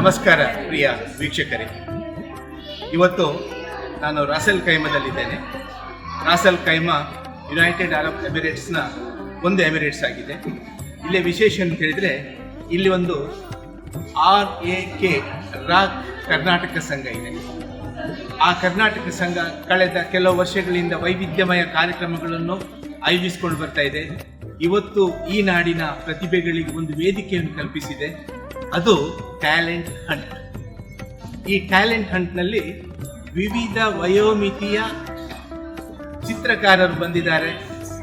ನಮಸ್ಕಾರ ಪ್ರಿಯ ವೀಕ್ಷಕರೇ. ಇವತ್ತು ನಾನು ರಾಸೆಲ್ ಕೈಮದಲ್ಲಿದ್ದೇನೆ. Ras Al Khaimah United Arab ಎಮಿರೇಟ್ಸ್ನ ಒಂದು ಎಮಿರೇಟ್ಸ್ ಆಗಿದೆ. ಇಲ್ಲಿ ವಿಶೇಷ ಅಂತ ಹೇಳಿದರೆ ಇಲ್ಲಿ ಒಂದು R A K RAK Karnataka Sangha ಇದೆ. ಆ ಕರ್ನಾಟಕ ಸಂಘ ಕಳೆದ ಕೆಲವು ವರ್ಷಗಳಿಂದ ವೈವಿಧ್ಯಮಯ ಕಾರ್ಯಕ್ರಮಗಳನ್ನು ಆಯೋಜಿಸಿಕೊಂಡು ಬರ್ತಾ ಇದೆ. ಇವತ್ತು ಈ ನಾಡಿನ ಪ್ರತಿಭೆಗಳಿಗೆ ಒಂದು ವೇದಿಕೆಯನ್ನು ಕಲ್ಪಿಸಿದೆ. ಅದು ಟ್ಯಾಲೆಂಟ್ ಹಂಟ್. ಈ ಟ್ಯಾಲೆಂಟ್ ಹಂಟ್ನಲ್ಲಿ ವಿವಿಧ ವಯೋಮಿತಿಯ ಚಿತ್ರಕಾರರು ಬಂದಿದ್ದಾರೆ.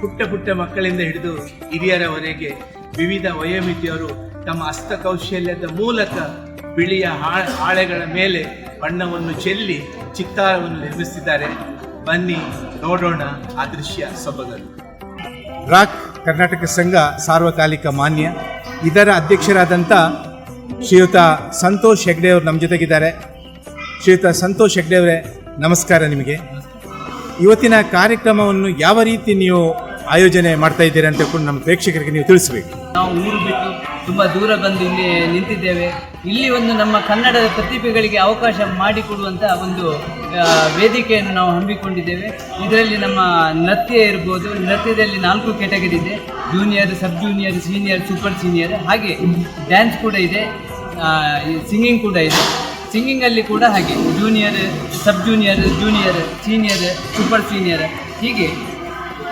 ಪುಟ್ಟ ಪುಟ್ಟ ಮಕ್ಕಳಿಂದ ಹಿಡಿದು ಹಿರಿಯರವರೆಗೆ ವಿವಿಧ ವಯೋಮಿತಿಯವರು ತಮ್ಮ ಹಸ್ತಕೌಶಲ್ಯದ ಮೂಲಕ ಬಿಳಿಯ ಹಾಳೆಗಳ ಮೇಲೆ ಬಣ್ಣವನ್ನು ಚೆಲ್ಲಿ ಚಿತ್ತಾರವನ್ನು ನಿರ್ಮಿಸಿದ್ದಾರೆ ಬನ್ನಿ ನೋಡೋಣ ಆ ದೃಶ್ಯ ಸೊಬಗಲು ರಾಕ್ ಕರ್ನಾಟಕ ಸಂಘ ಸಾರ್ವಕಾಲಿಕ ಮಾನ್ಯ, ಇದರ ಅಧ್ಯಕ್ಷರಾದಂಥ ಶ್ರೀಯುತ ಸಂತೋಷ್ ಹೆಗ್ಡೆ ಅವರು ನಮ್ಮ ಜೊತೆಗಿದ್ದಾರೆ. ಶ್ರೀಯುತ ಸಂತೋಷ್ ಹೆಗ್ಡೆ ಅವರೇ, ನಮಸ್ಕಾರ ನಿಮಗೆ. ಇವತ್ತಿನ ಕಾರ್ಯಕ್ರಮವನ್ನು ಯಾವ ರೀತಿ ನೀವು ಆಯೋಜನೆ ಮಾಡ್ತಾ ಇದ್ದೀರಾ ಅಂತ ಕೂಡ ನಮ್ಮ ಪ್ರೇಕ್ಷಕರಿಗೆ ನೀವು ತಿಳಿಸಬೇಕು. ನಾವು ಊರು ಬಿಟ್ಟು ತುಂಬ ದೂರ ಬಂದು ಇಲ್ಲಿ ನಿಂತಿದ್ದೇವೆ. ಇಲ್ಲಿ ಒಂದು ನಮ್ಮ ಕನ್ನಡದ ಪ್ರತಿಭೆಗಳಿಗೆ ಅವಕಾಶ ಮಾಡಿಕೊಡುವಂಥ ಒಂದು ವೇದಿಕೆಯನ್ನು ನಾವು ಹಮ್ಮಿಕೊಂಡಿದ್ದೇವೆ. ಇದರಲ್ಲಿ ನಮ್ಮ ನೃತ್ಯ ಇರ್ಬೋದು, ನೃತ್ಯದಲ್ಲಿ ನಾಲ್ಕು ಕೆಟಗರಿ ಇದೆ. Junior, sub junior, senior, super senior, ಹಾಗೆ ಡ್ಯಾನ್ಸ್ ಕೂಡ ಇದೆ. ಸಿಂಗಿಂಗ್ ಕೂಡ ಇದೆ. ಸಿಂಗಿಂಗಲ್ಲಿ ಕೂಡ ಹಾಗೆ junior sub junior junior senior super senior ಹೀಗೆ,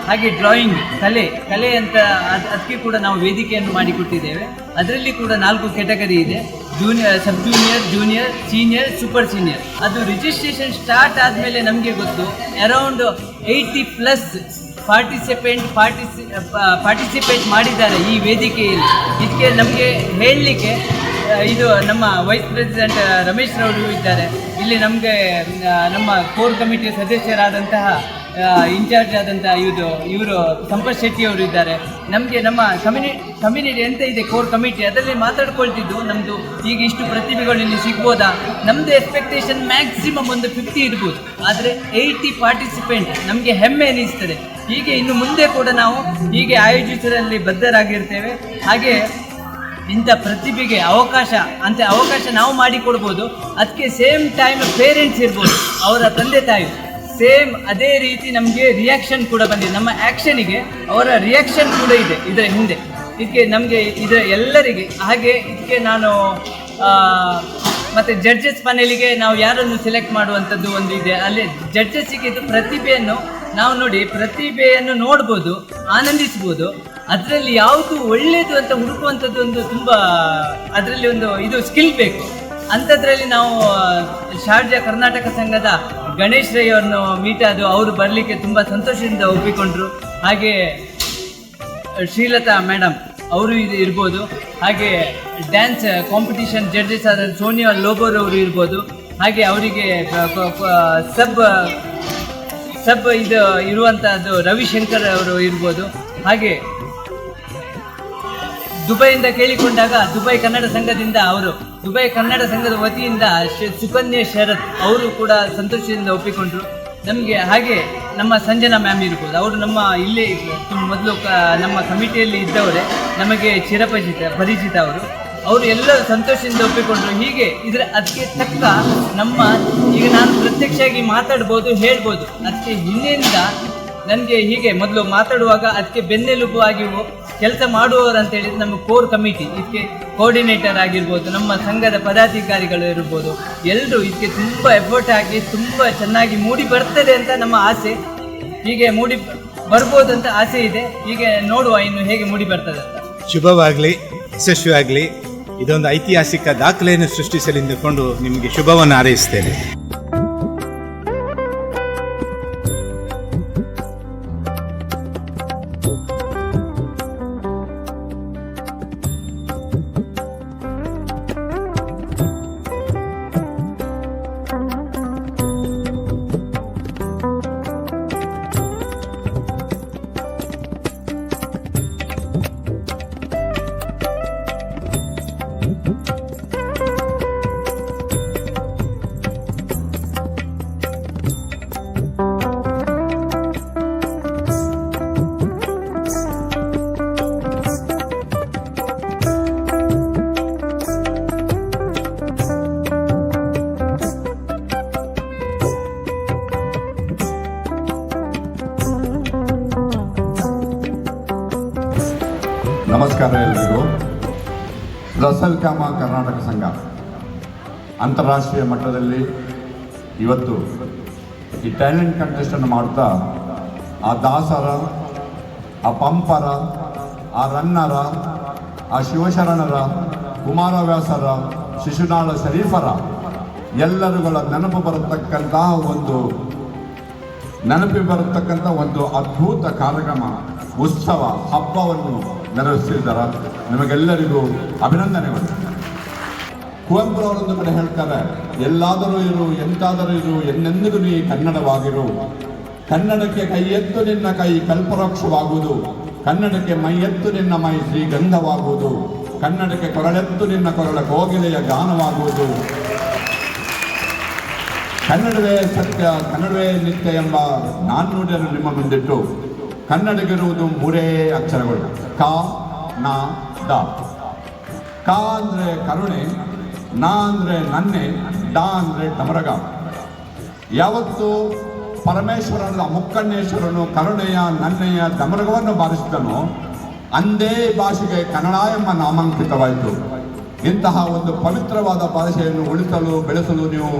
ಹಾಗೆ ಡ್ರಾಯಿಂಗ್ ಕಲೆ ಕಲೆ ಅಂತ ಅದು ಅದಕ್ಕೆ ಕೂಡ ನಾವು ವೇದಿಕೆಯನ್ನು ಮಾಡಿಕೊಟ್ಟಿದ್ದೇವೆ. ಅದರಲ್ಲಿ ಕೂಡ ನಾಲ್ಕು ಕೆಟಗರಿ ಇದೆ. Junior sub junior junior senior super senior ಅದು ರಿಜಿಸ್ಟ್ರೇಷನ್ ಸ್ಟಾರ್ಟ್ ಆದಮೇಲೆ ನಮಗೆ ಗೊತ್ತು around eighty plus participant partici participate ಮಾಡಿದ್ದಾರೆ ಈ ವೇದಿಕೆಯಲ್ಲಿ. ಇದಕ್ಕೆ ನಮಗೆ ಹೇಳಲಿಕ್ಕೆ ಇದು ನಮ್ಮ ವೈಸ್ ಪ್ರೆಸಿಡೆಂಟ್ ರಮೇಶ್ ರವರು ಇದ್ದಾರೆ. ಇಲ್ಲಿ ನಮಗೆ ನಮ್ಮ ಕೋರ್ ಕಮಿಟಿ ಸದಸ್ಯರಾದಂತಹ ಇನ್ಚಾರ್ಜ್ ಆದಂತಹ ಇದು ಇವರು ಸಂಪತ್ ಶೆಟ್ಟಿ ಅವರು ಇದ್ದಾರೆ. ನಮಗೆ ನಮ್ಮ ಕಮ್ಯುನಿ ಕಮ್ಯುನಿಟಿ ಎಂತ ಇದೆ ಕೋರ್ ಕಮಿಟಿ ಅದರಲ್ಲಿ ಮಾತಾಡ್ಕೊಳ್ತಿದ್ದು. ನಮ್ಮದು ಈಗ ಇಷ್ಟು ಪ್ರತಿಭೆಗಳು ಇಲ್ಲಿ ಸಿಗ್ಬೋದಾ? ನಮ್ಮದು ಎಕ್ಸ್ಪೆಕ್ಟೇಷನ್ ಮ್ಯಾಕ್ಸಿಮಮ್ ಒಂದು ಫಿಫ್ಟಿ ಇರ್ಬೋದು. ಆದರೆ ಏಯ್ಟಿ ಪಾರ್ಟಿಸಿಪೆಂಟ್ ನಮಗೆ ಹೆಮ್ಮೆ ಅನಿಸ್ತದೆ. ಹೀಗೆ ಇನ್ನು ಮುಂದೆ ಕೂಡ ನಾವು ಹೀಗೆ ಆಯೋಜಿಸದಲ್ಲಿ ಬದ್ಧರಾಗಿರ್ತೇವೆ. ಹಾಗೆ ಇಂಥ ಪ್ರತಿಭೆಗೆ ಅವಕಾಶ, ಅಂತ ಅವಕಾಶ ನಾವು ಮಾಡಿಕೊಡ್ಬೋದು. ಅದಕ್ಕೆ ಸೇಮ್ ಟೈಮ್ ಪೇರೆಂಟ್ಸ್ ಇರ್ಬೋದು, ಅವರ ತಂದೆ ತಾಯಿ. ಸೇಮ್ ಅದೇ ರೀತಿ ನಮಗೆ ರಿಯಾಕ್ಷನ್ ಕೂಡ ಬಂದಿದೆ. ನಮ್ಮ ಆ್ಯಕ್ಷನಿಗೆ ಅವರ ರಿಯಾಕ್ಷನ್ ಕೂಡ ಇದೆ ಇದರ ಹಿಂದೆ. ಇದಕ್ಕೆ ನಮಗೆ ಇದರ ಎಲ್ಲರಿಗೆ, ಹಾಗೆ ಇದಕ್ಕೆ ನಾನು ಮತ್ತು ಜಡ್ಜಸ್ ಪನೆಲಿಗೆ ನಾವು ಯಾರನ್ನು ಸೆಲೆಕ್ಟ್ ಮಾಡುವಂಥದ್ದು ಒಂದು ಇದೆ. ಅಲ್ಲಿ ಜಡ್ಜಸ್ಸಿಗೆ ಇದು ಪ್ರತಿಭೆಯನ್ನು ನಾವು ನೋಡಿ ಪ್ರತಿಭೆಯನ್ನು ನೋಡ್ಬೋದು, ಆನಂದಿಸ್ಬೋದು. ಅದರಲ್ಲಿ ಯಾವುದು ಒಳ್ಳೆಯದು ಅಂತ ಹುಡುಕುವಂಥದ್ದು ಒಂದು ತುಂಬ ಅದರಲ್ಲಿ ಒಂದು ಇದು ಸ್ಕಿಲ್ ಬೇಕು. ಅಂಥದ್ರಲ್ಲಿ ನಾವು ಶಾರ್ಜಾ ಕರ್ನಾಟಕ ಸಂಘದ ಗಣೇಶ್ ರೈ ಅವ್ರನ್ನು ಮೀಟ್ ಆದ ಅವರು ಬರಲಿಕ್ಕೆ ತುಂಬ ಸಂತೋಷದಿಂದ ಒಪ್ಪಿಕೊಂಡ್ರು. ಹಾಗೆ, ಶ್ರೀಲತಾ ಮೇಡಮ್ ಅವರು ಇದು ಇರ್ಬೋದು. ಹಾಗೆ ಡ್ಯಾನ್ಸ್ ಕಾಂಪಿಟಿಷನ್ ಜಡ್ಜಸ್ ಆದ ಸೋನಿಯಾ ಲೋಬೋರ್ ಅವರು ಇರ್ಬೋದು. ಹಾಗೆ ಅವರಿಗೆ ಸಬ್ ಸಬ್ ಇದು ಇರುವಂತಹದ್ದು ರವಿಶಂಕರ್ ಅವರು ಇರ್ಬೋದು. ಹಾಗೆ ದುಬೈಯಿಂದ ಕೇಳಿಕೊಂಡಾಗ ದುಬೈ ಕನ್ನಡ ಸಂಘದಿಂದ ಅವರು, ದುಬೈ ಕನ್ನಡ ಸಂಘದ ವತಿಯಿಂದ ಸುಕನ್ಯಾ ಶರತ್ ಅವರು ಕೂಡ ಸಂತೋಷದಿಂದ ಒಪ್ಪಿಕೊಂಡ್ರು. ನಮಗೆ ಹಾಗೆ ನಮ್ಮ ಸಂಜನಾ ಮ್ಯಾಮ್ ಇರ್ಬೋದು. ಅವರು ನಮ್ಮ ಇಲ್ಲೇ ಮೊದಲು ನಮ್ಮ ಕಮಿಟಿಯಲ್ಲಿ ಇದ್ದವರೇ. ನಮಗೆ ಚಿರಪರಿಚಿತ, ಪರಿಚಿತ ಅವರು. ಅವರು ಎಲ್ಲ ಸಂತೋಷದಿಂದ ಒಪ್ಪಿಕೊಂಡ್ರು. ಹೀಗೆ ಇದರ ಅದಕ್ಕೆ ತಕ್ಕ ನಮ್ಮ, ಈಗ ನಾನು ಪ್ರತ್ಯಕ್ಷವಾಗಿ ಮಾತಾಡ್ಬೋದು, ಹೇಳ್ಬೋದು. ಅದಕ್ಕೆ ಹಿಂದಿನಿಂದ ನನಗೆ ಹೀಗೆ ಮೊದಲು ಮಾತಾಡುವಾಗ ಅದಕ್ಕೆ ಬೆನ್ನೆಲುಬು ಆಗಿ ಕೆಲಸ ಮಾಡುವವರು ಅಂತ ಹೇಳಿದ್ರೆ ನಮ್ಮ ಕೋರ್ ಕಮಿಟಿ ಇದಕ್ಕೆ ಕೋಆರ್ಡಿನೇಟರ್ ಆಗಿರ್ಬೋದು, ನಮ್ಮ ಸಂಘದ ಪದಾಧಿಕಾರಿಗಳು ಇರ್ಬೋದು. ಎಲ್ಲರೂ ಇದಕ್ಕೆ ತುಂಬ ಎಫರ್ಟ್ ಹಾಕಿ, ತುಂಬ ಚೆನ್ನಾಗಿ ಮೂಡಿ ಬರ್ತದೆ ಅಂತ ನಮ್ಮ ಆಸೆ. ಹೀಗೆ ಮೂಡಿ ಬರ್ಬೋದು ಅಂತ ಆಸೆ ಇದೆ. ಹೀಗೆ ನೋಡುವ ಇನ್ನು ಹೇಗೆ ಮೂಡಿ ಬರ್ತದೆ ಶುಭವಾಗಲಿ, ಯಶಸ್ವಿಯಾಗಲಿ. ಇದೊಂದು ಐತಿಹಾಸಿಕ ದಾಖಲೆಯನ್ನು ಸೃಷ್ಟಿಸಲೆಂದುಕೊಂಡು ನಿಮಗೆ ಶುಭವನ್ನು ಹಾರೈಸ್ತೇನೆ. ನಮಸ್ಕಾರ ಎಲ್ಲರಿಗೂ ರಸಲ್ ಕಾಮ ಕರ್ನಾಟಕ ಸಂಘ ಅಂತಾರಾಷ್ಟ್ರೀಯ ಮಟ್ಟದಲ್ಲಿ ಇವತ್ತು ಈ ಟ್ಯಾಲೆಂಟ್ ಕಂಟೆಸ್ಟನ್ನು ಮಾಡ್ತಾ, ಆ ದಾಸರ, ಆ ಪಂಪರ, ಆ ರನ್ನರ, ಆ ಶಿವಶರಣರ, ಕುಮಾರವ್ಯಾಸರ, ಶಿಶುನಾಳ ಶರೀಫರ ಎಲ್ಲರುಗಳ ನೆನಪು ಬರತಕ್ಕಂತಹ ಒಂದು ನೆನಪಿ ಬರತಕ್ಕಂಥ ಒಂದು ಅದ್ಭುತ ಕಾರ್ಯಕ್ರಮ, ಉತ್ಸವ, ಹಬ್ಬವನ್ನು ನೆರವೇರಿಸಿದ್ದಾರ ನಿಮಗೆಲ್ಲರಿಗೂ ಅಭಿನಂದನೆಗಳು. ಕುವೆಂಪುರವರೊಂದು ಕಡೆ ಹೇಳ್ತಾರೆ, ಎಲ್ಲಾದರೂ ಇರು, ಎಂತಾದರೂ ಇರು, ಎನ್ನೆಂದಿಗೂ ನೀ ಕನ್ನಡವಾಗಿರು. ಕನ್ನಡಕ್ಕೆ ಕೈ ಎತ್ತು ನಿನ್ನ ಕೈ ಕಲ್ಪವೃಕ್ಷವಾಗುವುದು. ಕನ್ನಡಕ್ಕೆ ಮೈ ಎತ್ತು ನಿನ್ನ ಮೈ ಶ್ರೀಗಂಧವಾಗುವುದು. ಕನ್ನಡಕ್ಕೆ ಕೊರಳೆತ್ತು ನಿನ್ನ ಕೊರಳ ಕೋಗಿಲೆಯ ಗಾನವಾಗುವುದು. ಕನ್ನಡವೇ ಸತ್ಯ, ಕನ್ನಡವೇ ನಿತ್ಯ ಎಂಬ ನಾಣ್ಣುಡಿಯನ್ನು ನಿಮ್ಮ ಮುಂದಿಟ್ಟು ಕನ್ನಡಗಿರುವುದು ಮೂರೇ ಅಕ್ಷರಗಳು. ಕ, ನ, ದ. ಕ ಅಂದರೆ ಕರುಣೆ, ನ ಅಂದರೆ ನನ್ನೆ, ಡ ಅಂದರೆ ಡಮರಗ ಯಾವತ್ತು ಪರಮೇಶ್ವರನ ಮುಕ್ಕಣ್ಣೇಶ್ವರನು ಕರುಣೆಯ, ನನ್ನೆಯ ಡಮರಗವನ್ನು ಬಾರಿಸಿದನೋ ಅಂದೇ ಭಾಷೆಗೆ ಕನ್ನಡ ಎಂಬ ನಾಮಾಂಕಿತವಾಯಿತು. ಇಂತಹ ಒಂದು ಪವಿತ್ರವಾದ ಭಾಷೆಯನ್ನು ಉಳಿಸಲು, ಬೆಳೆಸಲು ನೀವು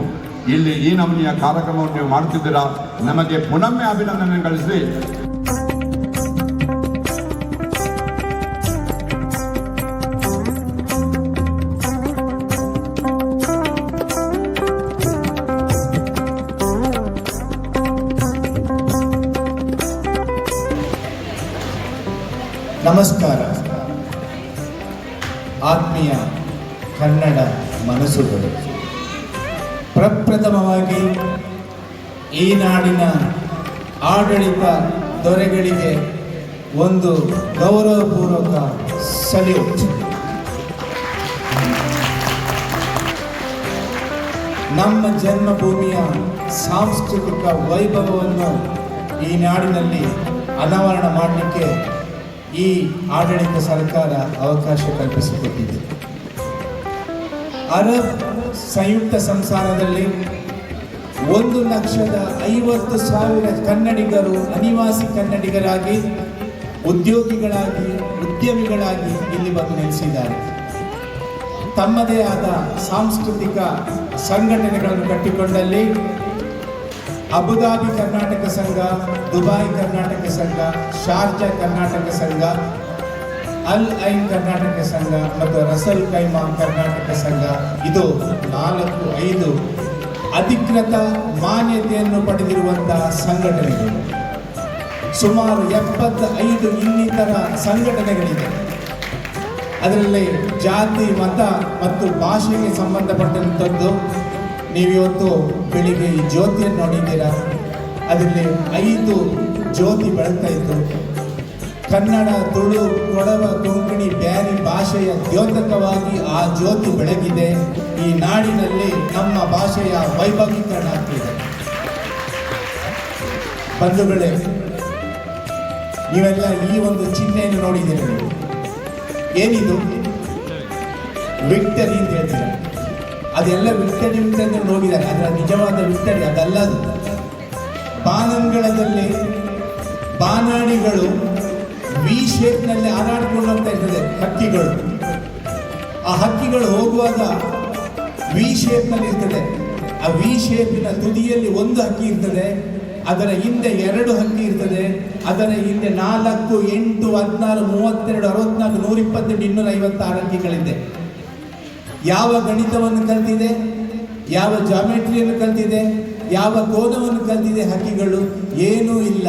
ಇಲ್ಲಿ ಈ ನಮೂನೆಯ ಕಾರ್ಯಕ್ರಮವನ್ನು ನೀವು ಮಾಡುತ್ತಿದ್ದೀರಾ? ನಮಗೆ ಪುನಮ್ಮೆ ಅಭಿನಂದನೆ ಗಳಿಸಿ ನಮಸ್ಕಾರ. ಆತ್ಮೀಯ ಕನ್ನಡ ಮನಸ್ಸುಗಳು. ಪ್ರಪ್ರಥಮವಾಗಿ ಈ ನಾಡಿನ ಆಡಳಿತ ದೊರೆಗಳಿಗೆ ಒಂದು ಗೌರವಪೂರ್ವಕ ಸಲ್ಯೂಟ್. ನಮ್ಮ ಜನ್ಮಭೂಮಿಯ ಸಾಂಸ್ಕೃತಿಕ ವೈಭವವನ್ನು ಈ ನಾಡಿನಲ್ಲಿ ಅನಾವರಣ ಮಾಡಲಿಕ್ಕೆ ಈ ಆಡಳಿತ ಸರ್ಕಾರ ಅವಕಾಶ ಕಲ್ಪಿಸಿಕೊಟ್ಟಿದೆ. ಅರಬ್ ಸಂಯುಕ್ತ ಸಂಸಾರದಲ್ಲಿ ಒಂದು ಲಕ್ಷದ ಐವತ್ತು ಸಾವಿರ ಕನ್ನಡಿಗರು, ಅನಿವಾಸಿ ಕನ್ನಡಿಗರಾಗಿ, ಉದ್ಯೋಗಿಗಳಾಗಿ, ಉದ್ಯಮಿಗಳಾಗಿ ಇಲ್ಲಿ ಬಂದು ನೆಲೆಸಿದ್ದಾರೆ. ತಮ್ಮದೇ ಆದ ಸಾಂಸ್ಕೃತಿಕ ಸಂಘಟನೆಗಳನ್ನು ಕಟ್ಟಿಕೊಂಡಲ್ಲಿ ಅಬುದಾಬಿ ಕರ್ನಾಟಕ ಸಂಘ, ದುಬೈ ಕರ್ನಾಟಕ ಸಂಘ, ಶಾರ್ಜಾ ಕರ್ನಾಟಕ ಸಂಘ, ಅಲ್ ಐನ್ ಕರ್ನಾಟಕ ಸಂಘ ಮತ್ತು ರಸಲ್ ಕೈಮಾ ಕರ್ನಾಟಕ ಸಂಘ. ಇದು ನಾಲ್ಕು, ಐದು ಅಧಿಕೃತ ಮಾನ್ಯತೆಯನ್ನು ಪಡೆದಿರುವಂತಹ ಸಂಘಟನೆಗಳು. ಸುಮಾರು ಎಪ್ಪತ್ತ ಐದು ಇನ್ನಿತರ ಸಂಘಟನೆಗಳಿವೆ ಅದರಲ್ಲಿ ಜಾತಿ, ಮತ ಮತ್ತು ಭಾಷೆಗೆ ಸಂಬಂಧಪಟ್ಟಂಥದ್ದು ನೀವಿವತ್ತು ಬೆಳಿಗ್ಗೆ ಈ ಜ್ಯೋತಿಯನ್ನು ನೋಡಿದ್ದೀರಾ? ಅದರಲ್ಲಿ ಐದು ಜ್ಯೋತಿ ಬೆಳಗ್ತಾ ಇತ್ತು ಕನ್ನಡ, ತುಳು, ಕೊಡವ, ಕೊಂಕಣಿ, ಬ್ಯಾರಿ ಭಾಷೆಯ ದ್ಯೋತಕವಾಗಿ ಆ ಜ್ಯೋತಿ ಬೆಳಗಿದೆ. ಈ ನಾಡಿನಲ್ಲಿ ನಮ್ಮ ಭಾಷೆಯ ವೈಭವೀಕರಣ ಆಗ್ತಿದೆ. ಬಂಧುಗಳೇ, ನೀವೆಲ್ಲ ಈ ಒಂದು ಚಿಹ್ನೆಯನ್ನು ನೋಡಿದ್ದೀರಿ ಏನಿದು? ವಿಕ್ಟರಿ ಅಂತ ಹೇಳ್ತಾರೆ? ಅದೆಲ್ಲ ವಿಸ್ತರಿ ಅಂತ ನೋಡಿದ್ದಾರೆ. ಅದರ ನಿಜವಾದ ವಿಸ್ತರಿ ಅದಲ್ಲ ಅದು. ಬಾನಂಗಳದಲ್ಲಿ ಬಾನಾಡಿಗಳು ವಿ ಶೇಪ್ನಲ್ಲಿ ಹಾರಾಡಿಕೊಂಡು ಹೋಗ್ತಾ ಇರ್ತದೆ ಹಕ್ಕಿಗಳು. ಆ ಹಕ್ಕಿಗಳು ಹೋಗುವಾಗ ವಿ ಶೇಪ್ನಲ್ಲಿ ಇರ್ತದೆ. ಆ ವಿ ಶೇಪಿನ ತುದಿಯಲ್ಲಿ ಒಂದು ಹಕ್ಕಿ ಇರ್ತದೆ. ಅದರ ಹಿಂದೆ ಎರಡು ಹಕ್ಕಿ ಇರ್ತದೆ. ಅದರ ಹಿಂದೆ ನಾಲ್ಕು, ಎಂಟು, ಹದಿನಾರು, ಮೂವತ್ತೆರಡು, ಅರವತ್ನಾಲ್ಕು ನೂರ ಇಪ್ಪತ್ತೆರಡು ಇನ್ನೂರ ಐವತ್ತಾರು ಹಕ್ಕಿಗಳಿದೆ. ಯಾವ ಗಣಿತವನ್ನು ಕಲ್ತಿದೆ? ಯಾವ ಜಾಮೆಟ್ರಿಯನ್ನು ಕಲ್ತಿದೆ? ಯಾವ ಕೋನವನ್ನು ಕಲ್ತಿದೆ ಹಕ್ಕಿಗಳು? ಏನೂ ಇಲ್ಲ.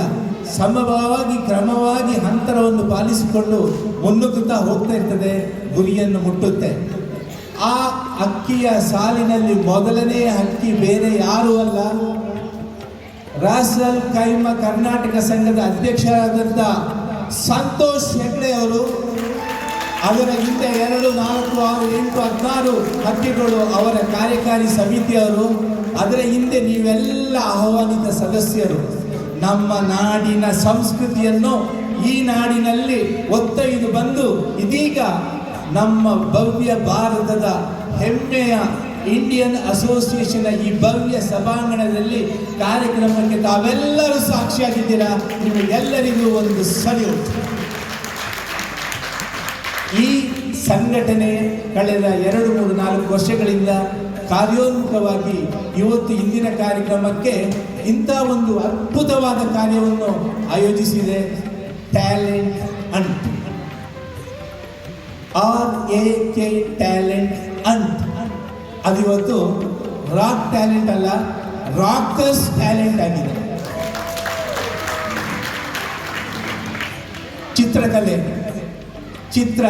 ಸಮವಾಗಿ ಕ್ರಮವಾಗಿ ಅಂತರವನ್ನು ಪಾಲಿಸಿಕೊಂಡು ಮುನ್ನುಗ್ಗುತ್ತಾ ಹೋಗ್ತಾ ಇರ್ತದೆ, ಗುರಿಯನ್ನು ಮುಟ್ಟುತ್ತೆ. ಆ ಅಕ್ಕಿಯ ಸಾಲಿನಲ್ಲಿ ಮೊದಲನೇ ಹಕ್ಕಿ ಬೇರೆ ಯಾರೂ ಅಲ್ಲ. ರಾಸಲ್ ಕೈಮ ಕರ್ನಾಟಕ ಸಂಘದ ಅಧ್ಯಕ್ಷರಾದಂಥ ಸಂತೋಷ್ ಹೆಗ್ಡೆ ಅವರು ಅದರ ಹಿಂದೆ ಎರಡು, ನಾಲ್ಕು, ಆರು, ಎಂಟು, ಹದಿನಾರು ಹಕ್ಕಿಗಳು ಅವರ ಕಾರ್ಯಕಾರಿ ಸಮಿತಿಯವರು. ಅದರ ಹಿಂದೆ ನೀವೆಲ್ಲ ಆಹ್ವಾನಿತ ಸದಸ್ಯರು. ನಮ್ಮ ನಾಡಿನ ಸಂಸ್ಕೃತಿಯನ್ನು ಈ ನಾಡಿನಲ್ಲಿ ಒತ್ತೊಯ್ದು ಬಂದು ಇದೀಗ ನಮ್ಮ ಭವ್ಯ ಭಾರತದ ಹೆಮ್ಮೆಯ ಇಂಡಿಯನ್ ಅಸೋಸಿಯೇಷನ್ ಈ ಭವ್ಯ ಸಭಾಂಗಣದಲ್ಲಿ ಕಾರ್ಯಕ್ರಮಕ್ಕೆ ತಾವೆಲ್ಲರೂ ಸಾಕ್ಷಿಯಾಗಿದ್ದೀರಾ? ನಿಮಗೆಲ್ಲರಿಗೂ ಒಂದು ಸಲ್ಯೂಟ್. ಈ ಸಂಘಟನೆ ಕಳೆದ ಎರಡು, ಮೂರು, ನಾಲ್ಕು ವರ್ಷಗಳಿಂದ ಕಾರ್ಯೋನ್ಮುಖವಾಗಿ ಇವತ್ತು ಇಂದಿನ ಕಾರ್ಯಕ್ರಮಕ್ಕೆ ಇಂಥ ಒಂದು ಅದ್ಭುತವಾದ ಕಾರ್ಯವನ್ನು ಆಯೋಜಿಸಿದೆ ಟ್ಯಾಲೆಂಟ್ ಅಂಟ್ ಆರ್ ಎ ಕೆ ಟ್ಯಾಲೆಂಟ್ ಅದು ಇವತ್ತು ರಾಕ್ ಟ್ಯಾಲೆಂಟ್ ಅಲ್ಲ ರಾಕರ್ಸ್ ಟ್ಯಾಲೆಂಟ್ ಆಗಿದೆ. ಚಿತ್ರಕಲೆ. ಚಿತ್ರ,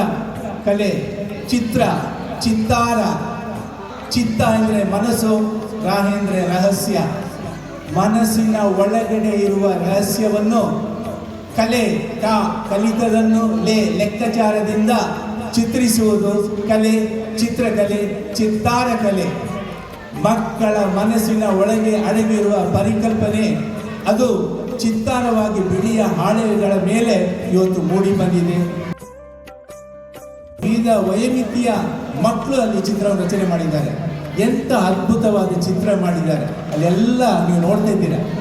ಕಲೆ, ಚಿತ್ರ, ಚಿತ್ತಾರ. ಚಿತ್ತ ಅಂದರೆ ಮನಸ್ಸು, ರಾಹ ಅಂದರೆ ರಹಸ್ಯ. ಮನಸ್ಸಿನ ಒಳಗಡೆ ಇರುವ ರಹಸ್ಯವನ್ನು ಕಲೆ ಕ ಕಲಿತದನ್ನು ಲೇ, ಲೆಕ್ಕಾಚಾರದಿಂದ ಚಿತ್ರಿಸುವುದು ಕಲೆ, ಚಿತ್ರಕಲೆ ಚಿತ್ತಾರ ಕಲೆ ಮಕ್ಕಳ ಮನಸ್ಸಿನ ಒಳಗೆ ಅಡಗಿರುವ ಪರಿಕಲ್ಪನೆ, ಅದು ಚಿತ್ತಾರವಾಗಿ ಬಿಳಿಯ ಹಾಳೆಗಳ ಮೇಲೆ ಇವತ್ತು ಮೂಡಿ ಬಂದಿದೆ. ವಿವಿಧ ವಯೋಮಿತಿಯ ಮಕ್ಕಳು ಅಲ್ಲಿ ಚಿತ್ರವನ್ನು ರಚನೆ ಮಾಡಿದ್ದಾರೆ. ಎಂಥ ಅದ್ಭುತವಾದ ಚಿತ್ರ ಮಾಡಿದ್ದಾರೆ. ಅಲ್ಲೆಲ್ಲ ನೀವು ನೋಡ್ತಾ ಇದ್ದೀರಾ.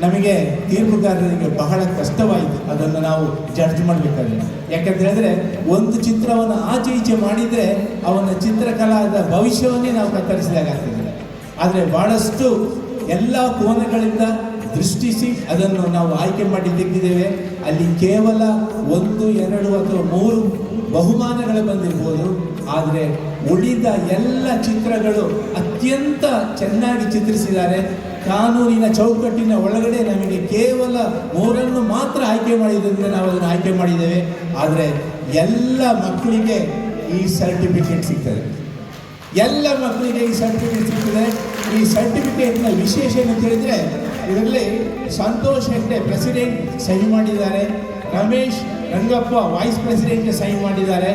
ನಮಗೆ ತೀರ್ಪುಗಾರರಿಗೆ ಬಹಳ ಕಷ್ಟವಾಯಿತು. ಅದನ್ನು ನಾವು ಜಡ್ಜ್ ಮಾಡಬೇಕಾದ್ರೆ ಯಾಕಂತ ಹೇಳಿದ್ರೆ, ಒಂದು ಚಿತ್ರವನ್ನು ಆಚೆ ಈಚೆ ಮಾಡಿದರೆ, ಅವನ ಚಿತ್ರಕಲಾದ ಭವಿಷ್ಯವನ್ನೇ ನಾವು ಕತ್ತರಿಸಿದಾಗ್ತದೆ ಆದರೆ ಬಹಳಷ್ಟು ಎಲ್ಲ ಕೋನಗಳಿಂದ ದೃಷ್ಟಿಸಿ ಅದನ್ನು ನಾವು ಆಯ್ಕೆ ಮಾಡಿ ತೆಗೆದಿದ್ದೇವೆ. ಅಲ್ಲಿ ಕೇವಲ ಒಂದು, ಎರಡು ಅಥವಾ ಮೂರು ಬಹುಮಾನಗಳು ಬಂದಿರ್ಬೋದು. ಆದರೆ ಉಳಿದ ಎಲ್ಲ ಚಿತ್ರಗಳು ಅತ್ಯಂತ ಚೆನ್ನಾಗಿ ಚಿತ್ರಿಸಿದ್ದಾರೆ. ಕಾನೂನಿನ ಚೌಕಟ್ಟಿನ ಒಳಗಡೆ ನಮಗೆ ಕೇವಲ ಮೂರನ್ನು ಮಾತ್ರ ಆಯ್ಕೆ ಮಾಡಿದ್ದರಿಂದ ನಾವು ಅದನ್ನು ಆಯ್ಕೆ ಮಾಡಿದ್ದೇವೆ. ಆದರೆ ಎಲ್ಲ ಮಕ್ಕಳಿಗೆ ಈ ಸರ್ಟಿಫಿಕೇಟ್ ಸಿಗ್ತದೆ. ಎಲ್ಲ ಮಕ್ಕಳಿಗೆ ಈ ಸರ್ಟಿಫಿಕೇಟ್ ಸಿಗ್ತದೆ. ಈ ಸರ್ಟಿಫಿಕೇಟ್ನ ವಿಶೇಷ ಏನಂತ ಹೇಳಿದರೆ, ಇದರಲ್ಲಿ ಸಂತೋಷ್ ಹೆಗ್ಡೆ ಪ್ರೆಸಿಡೆಂಟ್ ಸಹಿ ಮಾಡಿದ್ದಾರೆ. Ramesh Rangappa vice president sign ಮಾಡಿದ್ದಾರೆ.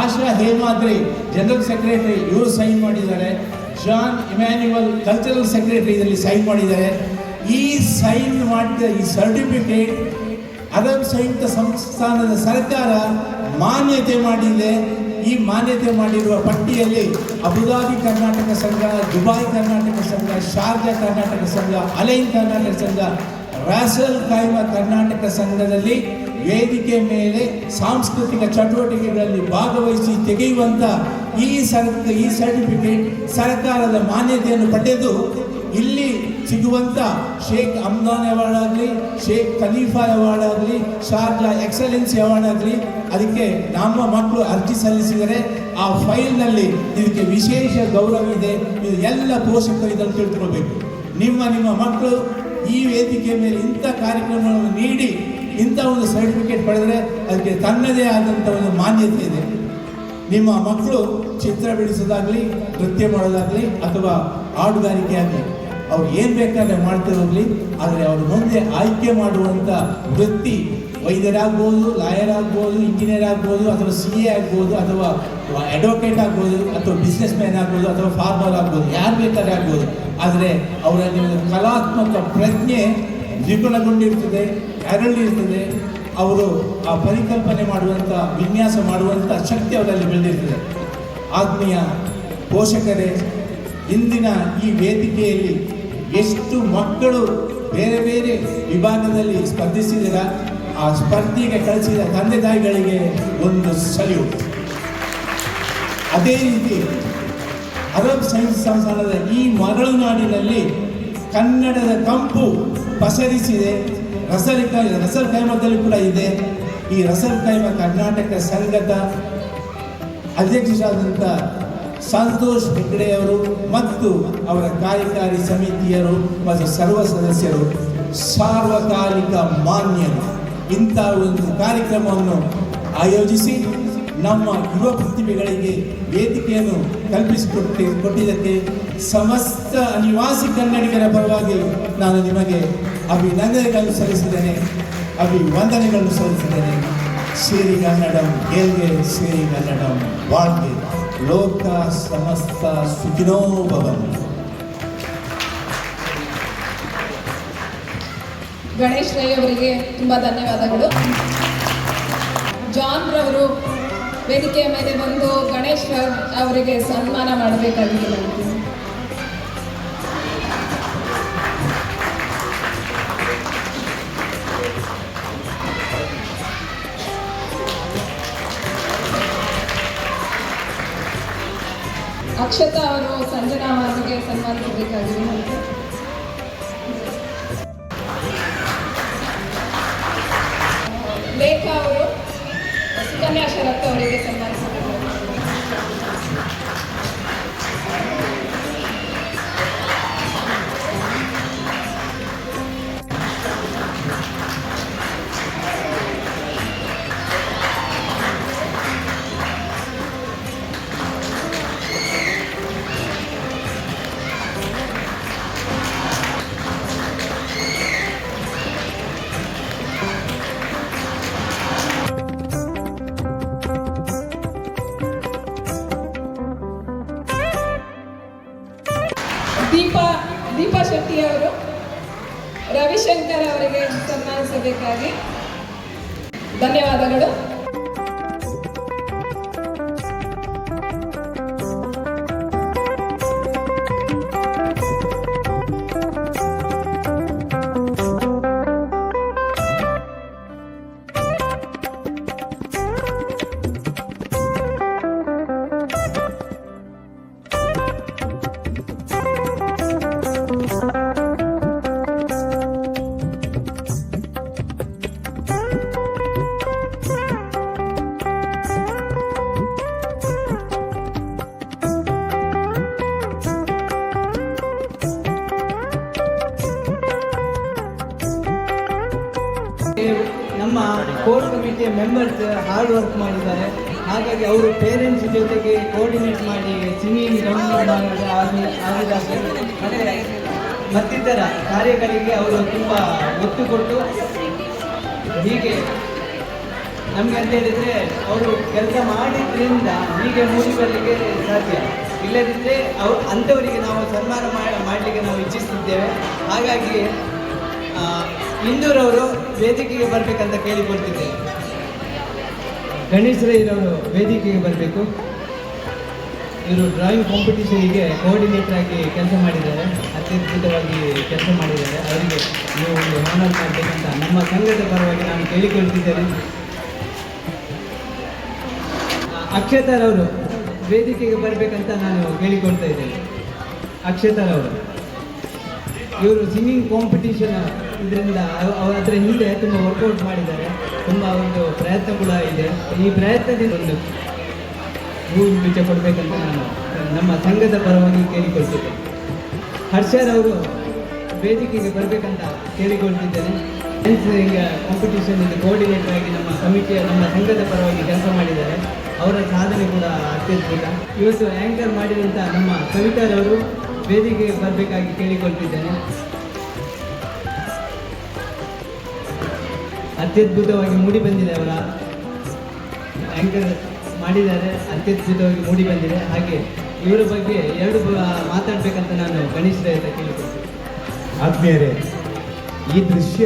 ಆಶಾ ಹೇಮಾದ್ರಿ ಜನರಲ್ ಸೆಕ್ರೆಟರಿ ಇವರು ಸೈನ್ ಮಾಡಿದ್ದಾರೆ. ಜಾನ್ ಇಮ್ಯಾನ್ಯುವಲ್ ಕಲ್ಚರಲ್ ಸೆಕ್ರೆಟರಿ ಇದರಲ್ಲಿ ಸೈನ್ ಮಾಡಿದ್ದಾರೆ. ಈ ಸೈನ್ ಮಾಡಿದ ಈ ಸರ್ಟಿಫಿಕೇಟ್ ಅರಬ್ ಸಂಯುಕ್ತ ಸಂಸ್ಥಾನದ ಸರ್ಕಾರ ಮಾನ್ಯತೆ ಮಾಡಿದೆ. ಈ ಮಾನ್ಯತೆ ಮಾಡಿರುವ ಪಟ್ಟಿಯಲ್ಲಿ ಅಬುದಾಬಿ ಕರ್ನಾಟಕ ಸಂಘ, ದುಬಾಯ್ ಕರ್ನಾಟಕ ಸಂಘ, ಶಾರ್ಜಾ ಕರ್ನಾಟಕ ಸಂಘ, ಅಲೈನ್ ಕರ್ನಾಟಕ ಸಂಘ ರಾಸಲ್ ಕಾಯ್ಮ ಕರ್ನಾಟಕ ಸಂಘದಲ್ಲಿ ವೇದಿಕೆ ಮೇಲೆ ಸಾಂಸ್ಕೃತಿಕ ಚಟುವಟಿಕೆಗಳಲ್ಲಿ ಭಾಗವಹಿಸಿ ತೆಗೆಯುವಂತ ಈ ಸರ್ ಈ ಸರ್ಟಿಫಿಕೇಟ್ ಸರ್ಕಾರದ ಮಾನ್ಯತೆಯನ್ನು ಪಡೆದು ಇಲ್ಲಿ ಸಿಗುವಂತ ಶೇಖ್ ಅಮ್ದಾನ್ ಅವಾರ್ಡ್ ಆಗಲಿ, ಶೇಖ್ ಖಲೀಫಾ ಅವಾರ್ಡ್ ಆಗಲಿ, ಶಾರ್ಜಾ ಎಕ್ಸಲೆನ್ಸಿ ಅವಾರ್ಡ್ ಆಗಲಿ, ಅದಕ್ಕೆ ನಮ್ಮ ಮಕ್ಕಳು ಅರ್ಜಿ ಸಲ್ಲಿಸಿದರೆ ಆ ಫೈಲ್ನಲ್ಲಿ ಇದಕ್ಕೆ ವಿಶೇಷ ಗೌರವ ಇದೆ. ಇದು ಎಲ್ಲ ಪೋಷಕರು ಇದನ್ನು ತಿಳ್ಕೊಳ್ಬೇಕು. ನಿಮ್ಮ ನಿಮ್ಮ ಮಕ್ಕಳು ಈ ವೇದಿಕೆ ಮೇಲೆ ಇಂಥ ಕಾರ್ಯಕ್ರಮಗಳನ್ನು ನೀಡಿ, ಇಂಥ ಒಂದು ಸರ್ಟಿಫಿಕೇಟ್ ಪಡೆದರೆ ಅದಕ್ಕೆ ತನ್ನದೇ ಆದಂಥ ಒಂದು ಮಾನ್ಯತೆ ಇದೆ. ನಿಮ್ಮ ಮಕ್ಕಳು ಚಿತ್ರ ಬಿಡಿಸೋದಾಗಲಿ, ನೃತ್ಯ ಮಾಡೋದಾಗಲಿ, ಅಥವಾ ಹಾಡುಗಾರಿಕೆ ಆಗಲಿ ಅವ್ರು ಏನು ಬೇಕಾದ್ರೆ ಮಾಡ್ತಿರೋಗ್ಲಿ ಆದರೆ ಅವ್ರ ಮುಂದೆ ಆಯ್ಕೆ ಮಾಡುವಂಥ ವೃತ್ತಿ ವೈದ್ಯರಾಗ್ಬೋದು ಲಾಯರ್ ಆಗ್ಬೋದು ಇಂಜಿನಿಯರ್ ಆಗ್ಬೋದು ಅಥವಾ ಸಿ ಎ ಆಗ್ಬೋದು, ಅಥವಾ ಅಡ್ವೊಕೇಟ್ ಆಗ್ಬೋದು, ಅಥವಾ ಬಿಸ್ನೆಸ್ ಮ್ಯಾನ್ ಆಗ್ಬೋದು, ಅಥವಾ ಫಾರ್ಮರ್ ಆಗ್ಬೋದು, ಯಾರು ಬೇಕಾದ್ರೆ ಆಗ್ಬೋದು. ಆದರೆ ಅವರಲ್ಲಿ ಒಂದು ಕಲಾತ್ಮಕ ಪ್ರಜ್ಞೆ ದ್ವಿಗುಣಗೊಂಡಿರ್ತದೆ, ಅರಳಿರ್ತದೆ. ಅವರು ಆ ಪರಿಕಲ್ಪನೆ ಮಾಡುವಂಥ ವಿನ್ಯಾಸ ಮಾಡುವಂಥ ಶಕ್ತಿ ಅವರಲ್ಲಿ ಬೆಳೆದಿರ್ತದೆ. ಆತ್ಮೀಯ ಪೋಷಕರೇ, ಇಂದಿನ ಈ ವೇದಿಕೆಯಲ್ಲಿ ಎಷ್ಟು ಮಕ್ಕಳು ಬೇರೆ ಬೇರೆ ವಿಭಾಗದಲ್ಲಿ ಸ್ಪರ್ಧಿಸಿದಿರ? ಆ ಸ್ಪರ್ಧೆಗೆ ಕಳಿಸಿದ ತಂದೆ ತಾಯಿಗಳಿಗೆ ಒಂದು ಸಲ್ಯೂಟ್ ಅದೇ ರೀತಿ ಅರಬ್ ಸೈನ್ಸ್ ಸಂಸ್ಥಾನದ ಈ ಮರಳುನಾಡಿನಲ್ಲಿ ಕನ್ನಡದ ಕಂಪು ಪಸರಿಸಿದೆ. ರಸಲ್ ರಸರ್ ಕೈಮದಲ್ಲಿ ಕೂಡ ಇದೆ. ಈ ರಸಲ್ ಕೈಮ ಕರ್ನಾಟಕ ಸಂಘದ ಅಧ್ಯಕ್ಷರಾದಂಥ ಸಂತೋಷ್ ಹೆಗ್ಡೆಯವರು ಮತ್ತು ಅವರ ಕಾರ್ಯಕಾರಿ ಸಮಿತಿಯರು ಮತ್ತು ಸರ್ವ ಸದಸ್ಯರು ಸಾರ್ವಕಾಲಿಕ ಮಾನ್ಯರು. ಇಂಥ ಒಂದು ಕಾರ್ಯಕ್ರಮವನ್ನು ಆಯೋಜಿಸಿ ನಮ್ಮ ಯುವ ಪ್ರತಿಭೆಗಳಿಗೆ ವೇದಿಕೆಯನ್ನು ಕಲ್ಪಿಸಿಕೊಟ್ಟು ಕೊಟ್ಟಿದ್ದಕ್ಕೆ ಸಮಸ್ತ ನಿವಾಸಿ ಕನ್ನಡಿಗರ ಪರವಾಗಿ ನಾನು ನಿಮಗೆ ಅಭಿನಂದನೆಗಳನ್ನು ಸಲ್ಲಿಸಿದ್ದೇನೆ. ಅಭಿವಂದನೆಗಳನ್ನು ಸಲ್ಲಿಸಿದ್ದೇನೆ. ಶ್ರೀ ಕನ್ನಡಂ ಗೆಲ್ಗೆ ಶ್ರೀ ಕನ್ನಡಂ வாழ்ಗೆ ಲೋಕ ಸಮಸ್ತ ಭವಂತು. ಗಣೇಶ್ ರೈ ಅವರಿಗೆ ತುಂಬ ಧನ್ಯವಾದಗಳು. ಜಾನ್ ರವರು ವೇದಿಕೆಯ ಮೇಲೆ ಬಂದು ಗಣೇಶ್ ಅವರಿಗೆ ಸನ್ಮಾನ ಮಾಡಬೇಕಾಗಿದೆ ಅಕ್ಷತಾ ಅವರು ಸಂಜನಾ ಅವರಿಗೆ ಸನ್ಮಾನಿಸಬೇಕಾಗಿದೆ ವರ್ಕ್ ಮಾಡಿದ್ದಾರೆ. ಹಾಗಾಗಿ ಅವರು ಪೇರೆಂಟ್ಸ್ ಜೊತೆಗೆ ಕೋಆರ್ಡಿನೇಟ್ ಮಾಡಿ ಸಿಂಗಿಂಗ್ ರೌಂಡ್ ಆಗಿದಾಗೆ ಮತ್ತು ಮತ್ತಿತರ ಕಾರ್ಯಗಳಿಗೆ ಅವರು ತುಂಬ ಒತ್ತು ಕೊಟ್ಟು ಹೀಗೆ ನಮಗೆ ಅಂತ ಹೇಳಿದರೆ ಅವರು ಕೆಲಸ ಮಾಡಿದ್ರಿಂದ ಹೀಗೆ ಮೂಡಿಬರಲಿಕ್ಕೆ ಸಾಧ್ಯ. ಇಲ್ಲದಿದ್ದರೆ ಅವ್ರು ಅಂಥವರಿಗೆ ನಾವು ಸನ್ಮಾನ ಮಾಡಲಿಕ್ಕೆ ನಾವು ಇಚ್ಛಿಸುತ್ತಿದ್ದೇವೆ ಹಾಗಾಗಿ ಇಂದೂರವರು ವೇದಿಕೆಗೆ ಬರಬೇಕಂತ ಕೇಳಿಕೊಳ್ತಿದ್ದೇವೆ. ಗಣೇಶ್ ಇರೋರು ವೇದಿಕೆಗೆ ಬರಬೇಕು. ಇವರು ಡ್ರಾಯಿಂಗ್ ಕಾಂಪಿಟೇಷನಿಗೆ ಕೋಆರ್ಡಿನೇಟರ್ ಆಗಿ ಕೆಲಸ ಮಾಡಿದ್ದಾರೆ. ಅತ್ಯದ್ಭುತವಾಗಿ ಕೆಲಸ ಮಾಡಿದ್ದಾರೆ. ಅವರಿಗೆ ನೀವು ಒಂದು ಆನರ್ ಮಾಡಬೇಕಂತ ನಮ್ಮ ಸಂಘದ ಪರವಾಗಿ ನಾನು ಕೇಳಿಕೊಳ್ತಿದ್ದೇನೆ. ಅಕ್ಷತಾರವರು ವೇದಿಕೆಗೆ ಬರಬೇಕಂತ ನಾನು ಕೇಳಿಕೊಳ್ತಾ ಇದ್ದೇನೆ. ಅಕ್ಷತಾರವರು ಇವರು ಸಿಂಗಿಂಗ್ ಕಾಂಪಿಟೇಷನ್ ಇದರಿಂದ ಅದರ ಹಿಂದೆ ತುಂಬ ವರ್ಕೌಟ್ ಮಾಡಿದ್ದಾರೆ. ತುಂಬ ಒಂದು ಪ್ರಯತ್ನ ಕೂಡ ಇದೆ. ಈ ಪ್ರಯತ್ನದಿಂದ ಒಂದು ಭೂಮಿ ಬಿಚ್ಚ ಕೊಡಬೇಕಂತ ನಾನು ನಮ್ಮ ಸಂಘದ ಪರವಾಗಿ ಕೇಳಿಕೊಳ್ತಿದ್ದೇನೆ ಹರ್ಷರವರು ವೇದಿಕೆಗೆ ಬರಬೇಕಂತ ಕೇಳಿಕೊಳ್ತಿದ್ದೇನೆ. ಈಗ ಕಾಂಪಿಟೇಷನ್ ಇದು ಕೋಆರ್ಡಿನೇಟರ್ ಆಗಿ ನಮ್ಮ ಕಮಿಟಿಯ ನಮ್ಮ ಸಂಘದ ಪರವಾಗಿ ಕೆಲಸ ಮಾಡಿದ್ದಾರೆ. ಅವರ ಸಾಧನೆ ಕೂಡ ಅತ್ಯದ್ಭುತ ಇವತ್ತು ಆ್ಯಂಕರ್ ಮಾಡಿದಂಥ ನಮ್ಮ ಕವಿತಾರವರು ವೇದಿಕೆಗೆ ಬರಬೇಕಾಗಿ ಕೇಳಿಕೊಳ್ತಿದ್ದೇನೆ. ಅತ್ಯದ್ಭುತವಾಗಿ ಮೂಡಿ ಬಂದಿದೆ ಅವರ ಆ್ಯಂಕರ್ ಮಾಡಿದ್ದಾರೆ, ಅತ್ಯದ್ಭುತವಾಗಿ ಮೂಡಿ ಬಂದಿದೆ. ಹಾಗೆ ಇವರ ಬಗ್ಗೆ ಎರಡು ಮಾತಾಡಬೇಕಂತ ನಾನು ಗಣೇಶ್ ಅಂತ ಕೇಳಿಕೊಳ್ತೀನಿ. ಆದ್ಮೇಲೆ ಈ ದೃಶ್ಯ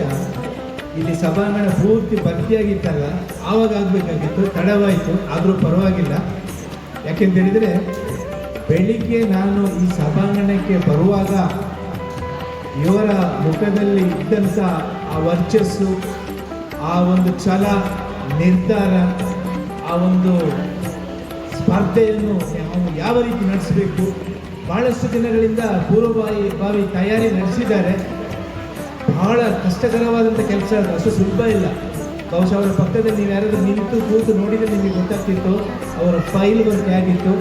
ಇಲ್ಲಿ ಸಭಾಂಗಣ ಪೂರ್ತಿ ಭರ್ತಿಯಾಗಿತ್ತಲ್ಲ, ಆವಾಗ ಆಗಬೇಕಾಗಿತ್ತು, ತಡವಾಯಿತು, ಆದರೂ ಪರವಾಗಿಲ್ಲ. ಯಾಕೆಂತೇಳಿದರೆ ಬೆಳಿಗ್ಗೆ ನಾನು ಈ ಸಭಾಂಗಣಕ್ಕೆ ಬರುವಾಗ ಇವರ ಮುಖದಲ್ಲಿ ಇದ್ದಂಥ ಆ ವರ್ಚಸ್ಸು ಆ ಒಂದು ಛಲ, ನಿರ್ಧಾರ, ಆ ಒಂದು ಸ್ಪರ್ಧೆಯನ್ನು ನಾವು ಯಾವ ರೀತಿ ನಡೆಸಬೇಕು? ಭಾಳಷ್ಟು ದಿನಗಳಿಂದ ಪೂರ್ವಭಾವಿ ಭಾವಿ ತಯಾರಿ ನಡೆಸಿದ್ದಾರೆ. ಬಹಳ ಕಷ್ಟಕರವಾದಂಥ ಕೆಲಸ ಅದು. ಅಷ್ಟು ಸುಲಭ ಇಲ್ಲ. ಬಹುಶಃ ಅವರ ಪಕ್ಕದಲ್ಲಿ ನೀವು ಯಾರಾದರೂ ನಿಂತು ಕೂತು ನೋಡಿದರೆ ನಿಮಗೆ ಗೊತ್ತಾಗ್ತಿತ್ತು. ಅವರ ಫೈಲ್ ವರ್ಕ್ ಆಗಿತ್ತು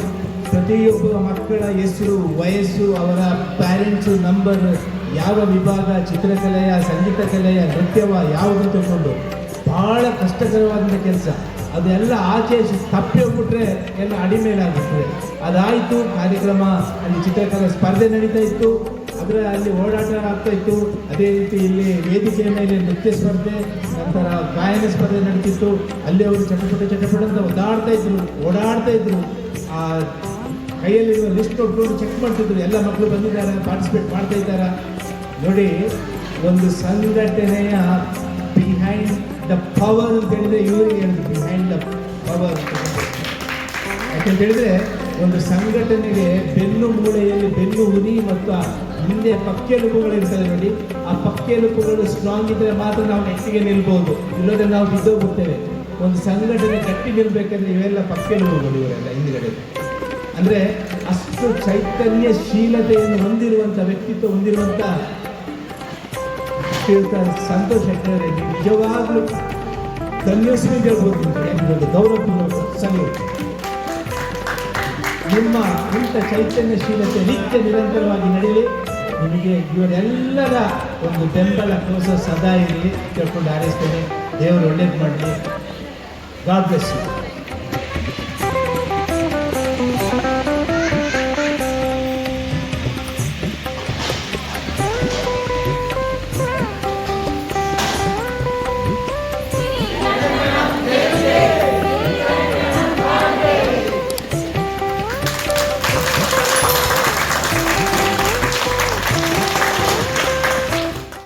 ಪ್ರತಿಯೊಬ್ಬ ಮಕ್ಕಳ ಹೆಸರು, ವಯಸ್ಸು, ಅವರ ಪ್ಯಾರೆಂಟ್ಸು ನಂಬರ್ ಯಾವ ವಿಭಾಗ, ಚಿತ್ರಕಲೆಯ, ಸಂಗೀತ ಕಲೆಯ, ನೃತ್ಯವ, ಯಾವುದು ತಿಳ್ಕೊಂಡು ಬಹಳ ಕಷ್ಟಕರವಾದಂಥ ಕೆಲಸ. ಅದೆಲ್ಲ ಆಚೆ ತಪ್ಪಿ ಹೋಗ್ಬಿಟ್ರೆ ಎಲ್ಲ ಅಡಿಮೇಲಾಗುತ್ತದೆ ಅದಾಯಿತು, ಕಾರ್ಯಕ್ರಮ. ಅಲ್ಲಿ ಚಿತ್ರಕಲಾ ಸ್ಪರ್ಧೆ ನಡೀತಾ ಇತ್ತು. ಅದರ ಅಲ್ಲಿ ಓಡಾಟ ಆಗ್ತಾ ಇತ್ತು. ಅದೇ ರೀತಿ ಇಲ್ಲಿ ವೇದಿಕೆಯ ಮೇಲೆ ನೃತ್ಯ ಸ್ಪರ್ಧೆ, ನಂತರ ಗಾಯನ ಸ್ಪರ್ಧೆ ನಡೀತಿತ್ತು. ಅಲ್ಲಿ ಅವರು ಚಟಪಟ ಚಟಪಟ ಅಂತ ಓಡಾಡ್ತಾ ಇದ್ರು ಓಡಾಡ್ತಾ ಇದ್ರು. ಆ ಕೈಯಲ್ಲಿರುವ ಲಿಸ್ಟ್ ಕೊಟ್ಕೊಂಡು ಚೆಕ್ ಮಾಡ್ತಿದ್ರು. ಎಲ್ಲ ಮಕ್ಕಳು ಬಂದಿದ್ದಾರೆ ಪಾರ್ಟಿಸಿಪೇಟ್ ಮಾಡ್ತಾ ಇದ್ದಾರಾ? ನೋಡಿ, ಒಂದು ಸಂಘಟನೆಯ ಬಿಹೈಂಡ್ ದ ಪವರ್ ಅಂತ ಹೇಳಿದ್ರೆ ಇವರಿಗೆ ಬಿಹೈಂಡ್ ದ ಪವರ್ ಯಾಕಂತ ಹೇಳಿದ್ರೆ, ಒಂದು ಸಂಘಟನೆಗೆ ಬೆನ್ನು ಮೂಳೆಯಲ್ಲಿ ಬೆನ್ನು ಹುರಿ ಮತ್ತು ಆ ಹಿಂದೆ ಇರ್ತದೆ ನೋಡಿ, ಆ ಪಕ್ಕೆಲುಬುಗಳು ಸ್ಟ್ರಾಂಗ್ ಇದ್ರೆ ಮಾತ್ರ ನಾವು ನೆಟ್ಟಿಗೆ ನಿಲ್ಬೋದು. ಇಲ್ಲದ್ರೆ ನಾವು ಬಿದ್ದೋಗ್ಬಿಡ್ತೇವೆ. ಒಂದು ಸಂಘಟನೆ ಕಟ್ಟಿ ನಿಲ್ಬೇಕಂದ್ರೆ ಇವೆಲ್ಲ ಪಕ್ಕೆಲುಬುಗಳು ಇವರೆಲ್ಲ ಹಿಂದ್ಗಡೆ. ಅಂದರೆ ಅಷ್ಟು ಚೈತನ್ಯಶೀಲತೆಯನ್ನು ಹೊಂದಿರುವಂಥ ವ್ಯಕ್ತಿತ್ವ ಹೊಂದಿರುವಂಥ ಶ್ರೀಯುತ ಸಂತೋಷ ಹೇಳ್ತಾರೆ ನಿಜವಾಗ್ಲೂ ಧನ್ಯೋಸ್ಮಿ ಹೇಳ್ಬೋದು ನಿಮಗೆ ಯಾಕಂದ್ರೆ ಗೌರವ ಸಲಹೆ. ನಿಮ್ಮ ಇಂಥ ಚೈತನ್ಯಶೀಲತೆ ನಿತ್ಯ ನಿರಂತರವಾಗಿ ನಡೆಯಲಿ. ನಿಮಗೆ ಇವರೆಲ್ಲರ ಒಂದು ಬೆಂಬಲ ಕೋಸ ಸದಾ ಇರಲಿ ಕೇಳ್ಕೊಂಡು ಹಾರೈಸ್ತೇನೆ. ದೇವರು ಒಳ್ಳೇದು ಮಾಡಲಿ. God bless